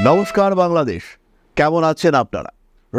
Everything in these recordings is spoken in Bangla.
নমস্কার বাংলাদেশ। কেমন আছেন আপনারা?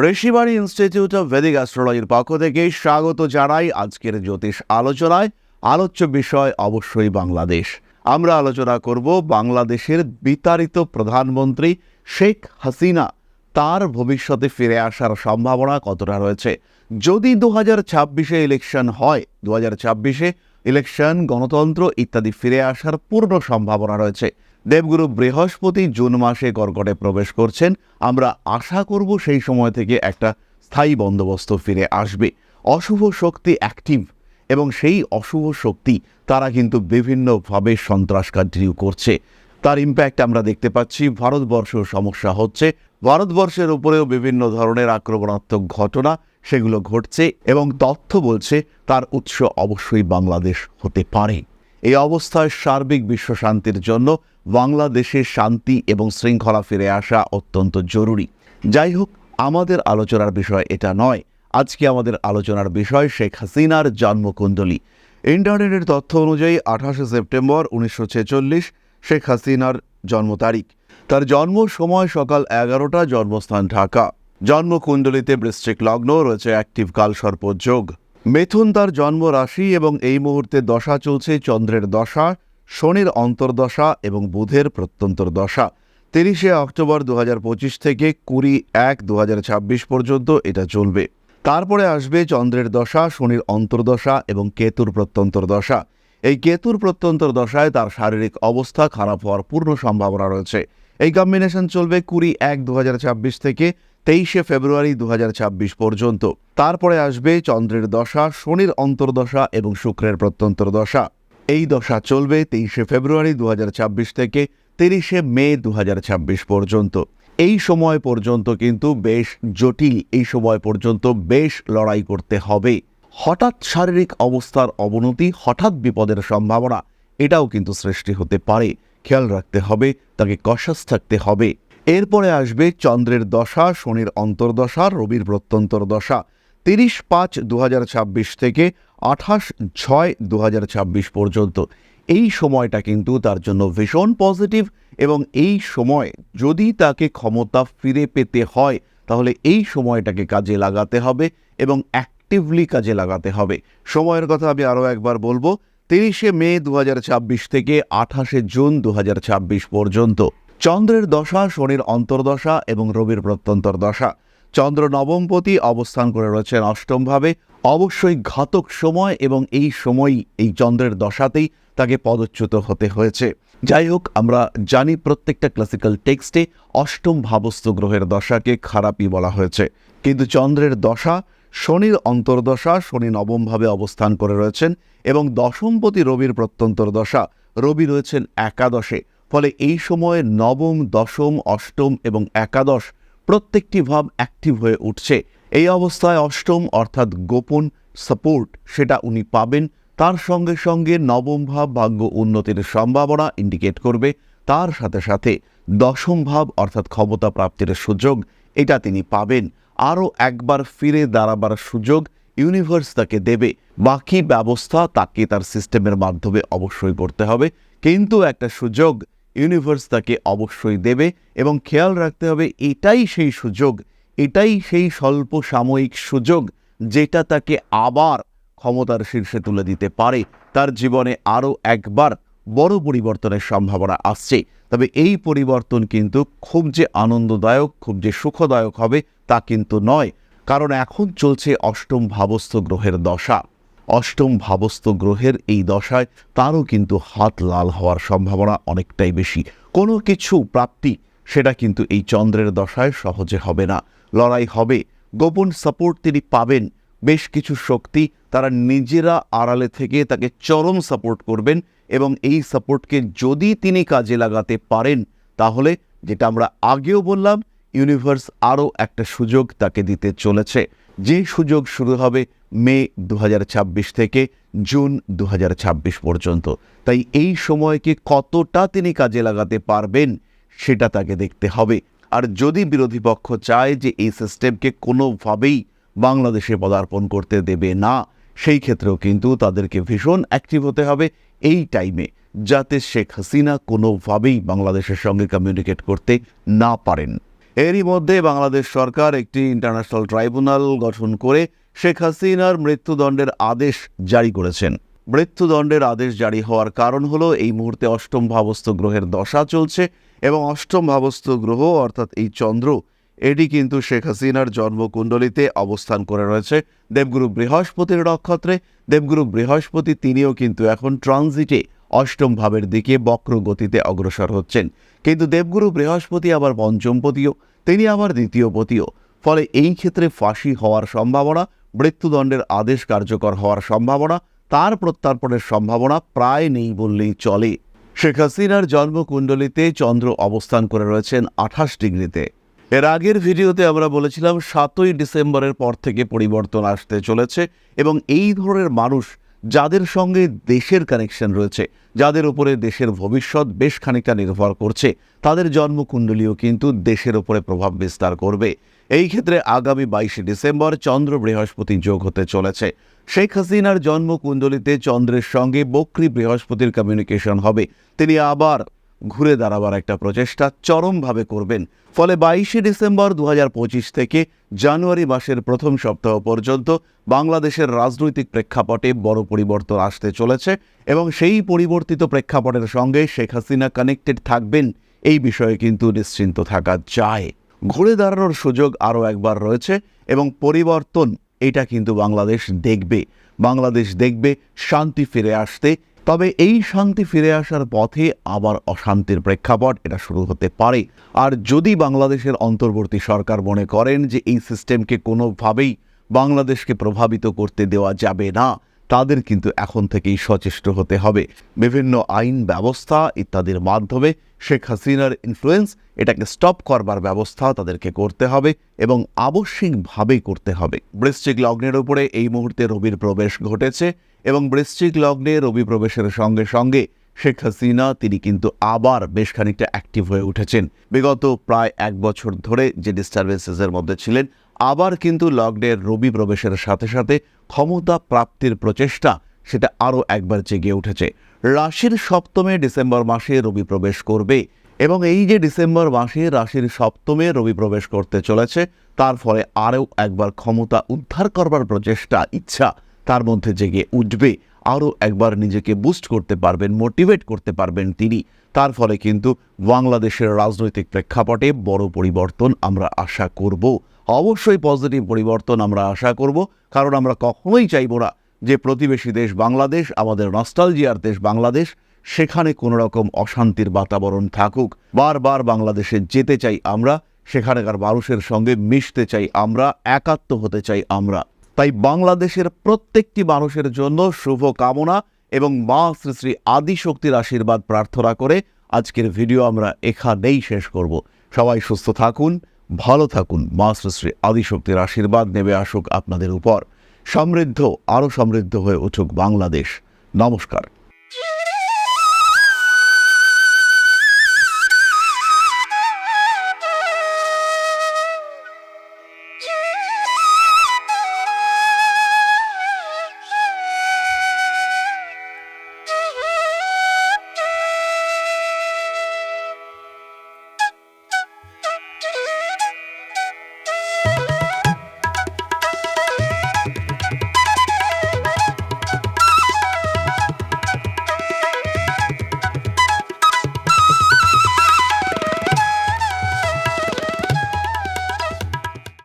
ঋষিবাড়ি ইনস্টিটিউট অফ ভেদিক অ্যাস্ট্রোলজির পক্ষ থেকে স্বাগত জানাই আজকের জ্যোতিষ আলোচনায়। আলোচ্য বিষয় অবশ্যই বাংলাদেশ। আমরা আলোচনা করব বাংলাদেশের বিতাড়িত প্রধানমন্ত্রী শেখ হাসিনা। তার ভবিষ্যতে ফিরে আসার সম্ভাবনা কতটা রয়েছে? যদি দু হাজার ছাব্বিশে ইলেকশন হয় দু হাজার ছাব্বিশে ইলেকশন গণতন্ত্র ইত্যাদি ফিরে আসার পূর্ণ সম্ভাবনা রয়েছে। দেবগুরু বৃহস্পতি জুন মাসে কর্কটে প্রবেশ করছেন। আমরা আশা করব সেই সময় থেকে একটা স্থায়ী বন্দোবস্ত ফিরে আসবে। অশুভ শক্তি অ্যাক্টিভ এবং সেই অশুভ শক্তি তারা কিন্তু বিভিন্নভাবে সন্ত্রাস করছে। তার ইম্প্যাক্ট আমরা দেখতে পাচ্ছি। ভারতবর্ষ সমস্যা হচ্ছে। ভারতবর্ষের উপরেও বিভিন্ন ধরনের আক্রমণাত্মক ঘটনা সেগুলো ঘটছে এবং তথ্য বলছে তার উৎস অবশ্যই বাংলাদেশ হতে পারে। এই অবস্থায় সার্বিক বিশ্ব শান্তির জন্য বাংলাদেশে শান্তি এবং শৃঙ্খলা ফিরে আসা অত্যন্ত জরুরি। যাই হোক, আমাদের আলোচনার বিষয় এটা নয়। আজকে আমাদের আলোচনার বিষয় শেখ হাসিনার জন্মকুণ্ডলী। ইন্টারনেটের তথ্য অনুযায়ী আঠাশে সেপ্টেম্বর উনিশশো ছেচল্লিশ শেখ হাসিনার জন্ম তারিখ। তার জন্ম সময় সকাল এগারোটা জন্মস্থান ঢাকা। জন্মকুণ্ডলিতে বৃশ্চিক লগ্ন, রয়েছে অ্যাক্টিভ কালসর্প যোগ। মিথুন তার জন্ম রাশি এবং এই মুহূর্তে দশা চলছে চন্দ্রের দশা, শনির অন্তর্দশা এবং বুধের প্রত্যন্তর দশা তিরিশে অক্টোবর দু হাজার পঁচিশ থেকে কুড়ি এক দু পর্যন্ত এটা চলবে। তারপরে আসবে চন্দ্রের দশা, শনির অন্তর্দশা এবং কেতুর প্রত্যন্তর দশা এই কেতুর প্রত্যন্তর দশায় তার শারীরিক অবস্থা খারাপ হওয়ার পূর্ণ সম্ভাবনা রয়েছে। এই কম্বিনেশন চলবে কুড়ি এক দু থেকে তেইশে ফেব্রুয়ারি দু হাজার ছাব্বিশ পর্যন্ত। তারপরে আসবে চন্দ্রের দশা, শনির অন্তর্দশা এবং শুক্রের প্রত্যন্তর দশা। এই দশা চলবে তেইশে ফেব্রুয়ারি দু হাজার ছাব্বিশ থেকে তিরিশে মে দু হাজার ছাব্বিশ পর্যন্ত। এই সময় পর্যন্ত কিন্তু বেশ জটিল, এই সময় পর্যন্ত বেশ লড়াই করতে হবে। হঠাৎ শারীরিক অবস্থার অবনতি, হঠাৎ বিপদের সম্ভাবনা, এটাও কিন্তু সৃষ্টি হতে পারে। খেয়াল রাখতে হবে, তাকে কষাস থাকতে হবে। এরপরে আসবে চন্দ্রের দশা, শনির অন্তর্দশা, রবির প্রত্যন্তর দশা। তিরিশ পাঁচ দু থেকে আঠাশ ছয় দু পর্যন্ত। এই সময়টা কিন্তু তার জন্য ভীষণ পজিটিভ এবং এই সময় যদি তাকে ক্ষমতা ফিরে পেতে হয়, তাহলে এই সময়টাকে কাজে লাগাতে হবে এবং অ্যাক্টিভলি কাজে লাগাতে হবে। সময়ের কথা আমি আরও একবার বলব, তিরিশে মে দু হাজার ছাব্বিশ থেকে আঠাশে জুন দু হাজার ছাব্বিশ পর্যন্ত। চন্দ্রের দশা, শনির অন্তর্দশা এবং রবির প্রত্যন্তর দশা। চন্দ্র নবমপতি অবস্থান করে রয়েছেন অষ্টমভাবে। অবশ্যই ঘাতক সময় এবং এই সময়ই এই চন্দ্রের দশাতেই তাকে পদচ্যুত হতে হয়েছে। যাই হোক, আমরা জানি প্রত্যেকটা ক্লাসিক্যাল টেক্সটে অষ্টম ভাবস্থ গ্রহের দশাকে খারাপই বলা হয়েছে। কিন্তু চন্দ্রের দশা, শনির অন্তর্দশা, শনি নবমভাবে অবস্থান করে রয়েছেন এবং দশমপতি রবির প্রত্যন্তর দশা। রবি রয়েছেন একাদশে। ফলে এই সময়ে নবম, দশম, অষ্টম এবং একাদশ প্রত্যেকটি ভাব অ্যাক্টিভ হয়ে উঠছে। এই অবস্থায় অষ্টম অর্থাৎ গোপন সাপোর্ট সেটা উনি পাবেন। তার সঙ্গে সঙ্গে নবম ভাব ভাগ্য উন্নতির সম্ভাবনা ইন্ডিকেট করবে। তার সাথে সাথে দশম ভাব অর্থাৎ ক্ষমতা প্রাপ্তির সুযোগ এটা তিনি পাবেন। আরও একবার ফিরে দাঁড়াবার সুযোগ ইউনিভার্স তাকে দেবে। বাকি ব্যবস্থা তাকে তার সিস্টেমের মাধ্যমে অবশ্যই করতে হবে। কিন্তু একটা সুযোগ ইউনিভার্স তাকে অবশ্যই দেবে এবং খেয়াল রাখতে হবে এটাই সেই সুযোগ, এটাই সেই স্বল্প সাময়িক সুযোগ যেটা তাকে আবার ক্ষমতার শীর্ষে তুলে দিতে পারে। তার জীবনে আরও একবার বড় পরিবর্তনের সম্ভাবনা আসছে। তবে এই পরিবর্তন কিন্তু খুব যে আনন্দদায়ক, খুব যে সুখদায়ক হবে তা কিন্তু নয়। কারণ এখন চলছে অষ্টম ভাবস্থ গ্রহের দশা। অষ্টম ভাবস্থ গ্রহের এই দশায় তারও কিন্তু হাত লাল হওয়ার সম্ভাবনা অনেকটাই বেশি। কোনো কিছু প্রাপ্তি, সেটা কিন্তু এই চন্দ্রের দশায় সহজে হবে না। লড়াই হবে, গোপন সাপোর্ট তিনি পাবেন, বেশ কিছু শক্তি তারা নিজেরা আড়ালে থেকে তাকে চরম সাপোর্ট করবেন এবং এই সাপোর্টকে যদি তিনি কাজে লাগাতে পারেন, তাহলে যেটা আমরা আগেও বললাম ইউনিভার্স আরও একটা সুযোগ তাকে দিতে চলেছে। যে সুযোগ শুরু হবে মে দু হাজার ছাব্বিশ থেকে জুন দু হাজার ছাব্বিশ পর্যন্ত। তাই এই সময়কে কতটা তিনি কাজে লাগাতে পারবেন সেটা তাকে দেখতে হবে। আর যদি বিরোধী পক্ষ চায় যে এই সিস্টেমকে কোনোভাবেই বাংলাদেশে পদার্পণ করতে দেবে না, সেই ক্ষেত্রেও কিন্তু তাদেরকে ভীষণ অ্যাক্টিভ হতে হবে এই টাইমে যাতে শেখ হাসিনা কোনোভাবেই বাংলাদেশের সঙ্গে কমিউনিকেট করতে না পারেন। এরই মধ্যে বাংলাদেশ সরকার একটি ইন্টারন্যাশনাল ট্রাইব্যুনাল গঠন করে শেখ হাসিনার মৃত্যুদণ্ডের আদেশ জারি করেছেন। মৃত্যুদণ্ডের আদেশ জারি হওয়ার কারণ হলো, এই মুহূর্তে অষ্টম ভাবস্থ গ্রহের দশা চলছে এবং অষ্টম ভাবস্থ গ্রহ, অর্থাৎ এই চন্দ্র, এটি কিন্তু শেখ হাসিনার জন্মকুণ্ডলিতে অবস্থান করে রয়েছে। দেবগুরু বৃহস্পতির নক্ষত্রে, দেবগুরু বৃহস্পতি তিনিও কিন্তু এখন ট্রানজিটে অষ্টম ভাবের দিকে বক্র গতিতে অগ্রসর হচ্ছেন। কিন্তু দেবগুরু বৃহস্পতি আবার পঞ্চমপতিও তিনি আবার দ্বিতীয়পতিও ফলে এই ক্ষেত্রে ফাঁসি হওয়ার সম্ভাবনা, মৃত্যুদণ্ডের আদেশ কার্যকর হওয়ার সম্ভাবনা, তার প্রত্যার্পণের সম্ভাবনা প্রায় নেই বললেই চলে। শেখ হাসিনার জন্মকুণ্ডলিতে চন্দ্র অবস্থান করে রয়েছেন আঠাশ ডিগ্রিতে। এর আগের ভিডিওতে আমরা বলেছিলাম, সাতই ডিসেম্বরের পর থেকে পরিবর্তন আসতে চলেছে এবং এই ধরনের মানুষ যাদের সঙ্গে দেশের কানেকশন রয়েছে, যাদের উপরে দেশের ভবিষ্যৎ বেশ খানিকটা নির্ভর করছে, তাদের জন্মকুণ্ডলীও কিন্তু দেশের উপরে প্রভাব বিস্তার করবে। এই ক্ষেত্রে আগামী বাইশে ডিসেম্বর চন্দ্র বৃহস্পতি যোগ হতে চলেছে। শেখ হাসিনার জন্মকুণ্ডলিতে চন্দ্রের সঙ্গে বক্রী বৃহস্পতির কমিউনিকেশন হবে। তিনি আবার ঘুরে দাঁড়াবার একটা প্রচেষ্টা চরমভাবে করবেন। ফলে বাইশে ডিসেম্বর দু হাজার পঁচিশ থেকে জানুয়ারি মাসের প্রথম সপ্তাহ পর্যন্ত বাংলাদেশের রাজনৈতিক প্রেক্ষাপটে বড় পরিবর্তন আসতে চলেছে এবং সেই পরিবর্তিত প্রেক্ষাপটের সঙ্গে শেখ হাসিনা কানেক্টেড থাকবেন, এই বিষয়ে কিন্তু নিশ্চিন্ত থাকা যায়। ঘুরে দাঁড়ানোর সুযোগ আরও একবার রয়েছে এবং পরিবর্তন, এটা কিন্তু বাংলাদেশ দেখবে। বাংলাদেশ দেখবে, শান্তি ফিরে আসতে তবে এই শান্তি ফিরে আসার পথে আবার অশান্তির প্রেক্ষাপট এটা শুরু হতে পারে। আর যদি বাংলাদেশের অন্তর্বর্তী সরকার মনে করেন যে এই সিস্টেমকে কোনোভাবেই বাংলাদেশকে প্রভাবিত করতে দেওয়া যাবে না তাদের কিন্তু এখন থেকেই সচেষ্ট হতে হবে। বিভিন্ন আইন ব্যবস্থা ইত্যাদির মাধ্যমে শেখ হাসিনার ইনফ্লুয়েন্স এটাকে স্টপ করবার ব্যবস্থা তাদেরকে করতে হবে এবং আবশ্যিকভাবেই করতে হবে। বৃশ্চিক লগ্নের উপরে এই মুহূর্তে রবির প্রবেশ ঘটেছে এবং বৃশ্চিক লগ্নে রবি প্রবেশের সঙ্গে সঙ্গে শেখ হাসিনা তিনি কিন্তু আবার বেশ খানিকটা অ্যাক্টিভ হয়ে উঠেছেন। বিগত প্রায় এক বছর ধরে যে ডিস্টারবেন্সেসের মধ্যে ছিলেন আবার কিন্তু লগ্নের রবি প্রবেশের সাথে সাথে ক্ষমতা প্রাপ্তির প্রচেষ্টা সেটা আরও একবার জেগে উঠেছে। রাশির সপ্তমে ডিসেম্বর মাসে রবি প্রবেশ করবে এবং এই যে ডিসেম্বর মাসে রাশির সপ্তমে রবি প্রবেশ করতে চলেছে, তার ফলে আরও একবার ক্ষমতা উদ্ধার করবার প্রচেষ্টা, ইচ্ছা তার মধ্যে জেগে উঠবে। আরও একবার নিজেকে বুস্ট করতে পারবেন মোটিভেট করতে পারবেন তিনি। তার ফলে কিন্তু বাংলাদেশের রাজনৈতিক প্রেক্ষাপটে বড় পরিবর্তন আমরা আশা করব। অবশ্যই পজিটিভ পরিবর্তন আমরা আশা করব, কারণ আমরা কখনোই চাইব না যে প্রতিবেশী দেশ বাংলাদেশ, আমাদের নস্টালজিয়ার দেশ বাংলাদেশ, সেখানে কোনো রকম অশান্তির বাতাবরণ থাকুক। বারবার বাংলাদেশে যেতে চাই আমরা, সেখানকার মানুষের সঙ্গে মিশতে চাই আমরা, একাত্ম হতে চাই আমরা। তাই বাংলাদেশের প্রত্যেকটি মানুষের জন্য শুভ কামনা এবং মা শ্রী শ্রী আদিশক্তির আশীর্বাদ প্রার্থনা করে আজকের ভিডিও আমরা এখানেই শেষ করব। সবাই সুস্থ থাকুন ভালো থাকুন মা আদিশক্তির আশীর্বাদ নেবে আসুক আপনাদের উপর। সমৃদ্ধ, আরও সমৃদ্ধ হয়ে উঠুক বাংলাদেশ। নমস্কার।